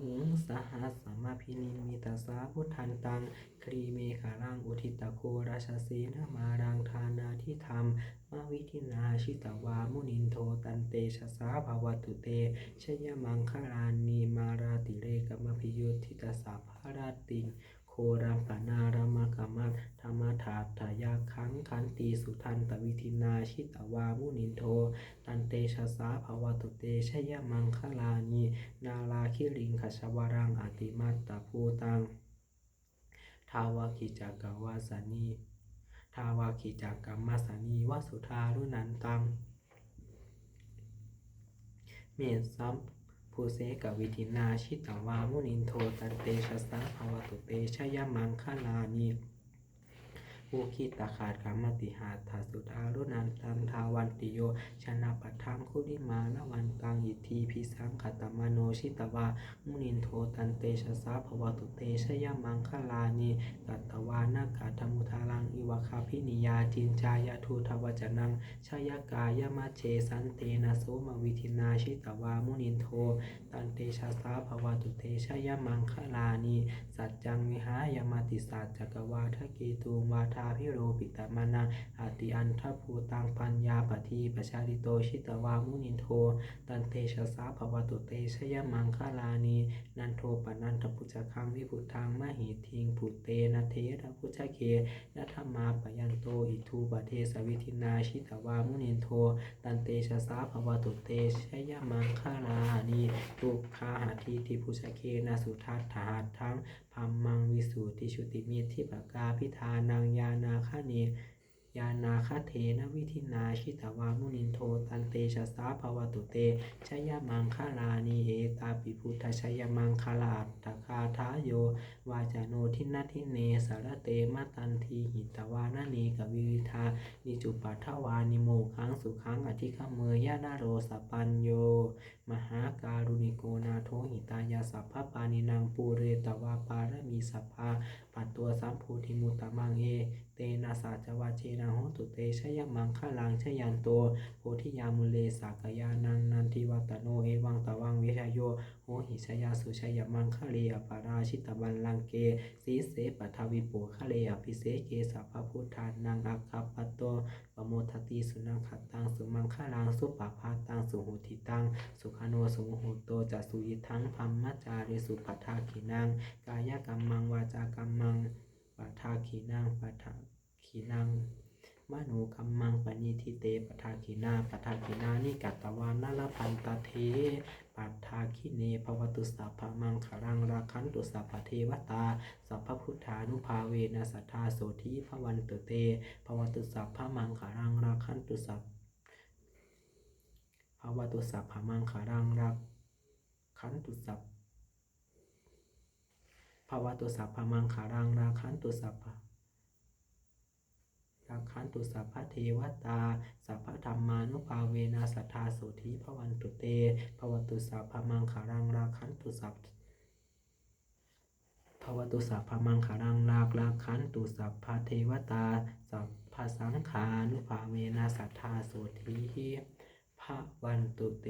หุงสหัสสมาพินิมิตาสาพุทธันตังครีเมขารังอุทิตโคราชเสนามารังทานาทิธรรมมาวิทินาชิตวามุนินโทตันเตชะสาภาวตุเตชยมังคลานีมาราติเรกมพิยุทธิตสาภาราติง ครัมปนารามกามัตธรรมถาทายาคังคันตีสุทันตวิทินาชิตวามุนินโท ตันเตชะสาภาวตุเตชยมังคลานีนาลาคิริงขชวรังอติมัตตภูตังทาวากิจักกวาสานีทาวากิจักกัมมาสานีวสุธารุนันตังเมสัม ภูเสกวิธินาชิตวามุนินโทตันเตชะสาภาวตุเตชยะมังคลานี ภูคิตาขาดกรรมติหาทาสุธารุนันตังทาวันติโย ชนะปัทธังคุริมาละวันตังอิทธีพิสังขตมโนชิตวา มุนินโทตันเตชะสาภวตุเตชยมังคลานีตัตตวานากาธมุทารังอิวคาพินิยาจินจายาทูทวจนังชายกายมัจเชสันเตนะโสมวิธินาชิตวา มุนินโทตันเตชะสาภวตุเตชยมังคลานีสัจจังวิหายมติสัจจกวาทะเกตุงวาทาพิโรปิตมนังอาติอันทภูตังปัญญาปทีปชาลิโตชิตวามุนินโท ตันเตชะสาภวตุเตชยมังคลานีนันโทปนันทพุชคังวิพุทังมหิทิงผุเตนะเทระพุชเคนะธรรมาปยันโตอิทูปเทสวิธินาชิตวามุนินโท ตันเตชะสาภวตุเตชยมังคลานีตุคาหาทีติพุชเคนะสุทัตถาทั้งพัมมังวิสุทิชุติมิตรทิปกาพิธานังยาานาคเนยานาคเทนวิธินาชิตวามุนินโทตันเตชะสาภวตุเตชยมังคลานีเอตาปิพุทธชยมังคลาตคาทายโยวาจาโนทินัทิเนสารเตมะตันทีหิตวานาเนกวิวิธานิจุปัทวานิโมขังสุขังอธิคเมยยะนาโรสปัญโย มหาการุณิโกนาโทหิตายาสัพพปานินางปูเรตวาปารมีสัพพาปัตตัวสัมภูธิมุตตมังเอ เตนะสาจวาเจนะโหตุเตชยมังคลังชยันโตโพธิยามุเลสากยานังนันทิวัตโนเอวังตวังวิชยโยโหหิชยาสุชยมังคะเลอปาราชิตบันลังเกสีเสปทวิปุคะเลอภิเสเกสัพพพุทธานังอัคคปัตโตปโมทติสุนังขตังสุมังคลังสุปปาตังสุหุติตังสุขโนสุโหโตจัสุยิทั้งพัมมจาริสุปัทาขินังกายกรรมังวาจากรรมังปัทาขินังปัทาขินังมโนกัมมังปณิทิเตปัทาคินาปัทาคินานิกัตตวานาลพันตเทปัทาคิเนภวตุสัพพมังคารังราคันตุสัพพเทวตา สัพพพุทธานุภาเวนะสัทธาโสธีภวันตุเตภวตุสัพพมังคารังราคันตุสัพ ภวตุสัพพมังคารังราคันตุสัพภาวะตุสัพพมังคารังราคันตุสัพพรักขันตุสัพพะเทวตา สัพพะธรรมานุภาเวนะสัทธาโสธิภวันตุเตภวตุสัพพะมังขารังราคันตุสัพภวตุสัพพะมังขารังรากราคันตุสัพพะเทวตา สัพพะสังขานุภาเวนะสัทธาโสธิ วันตุเต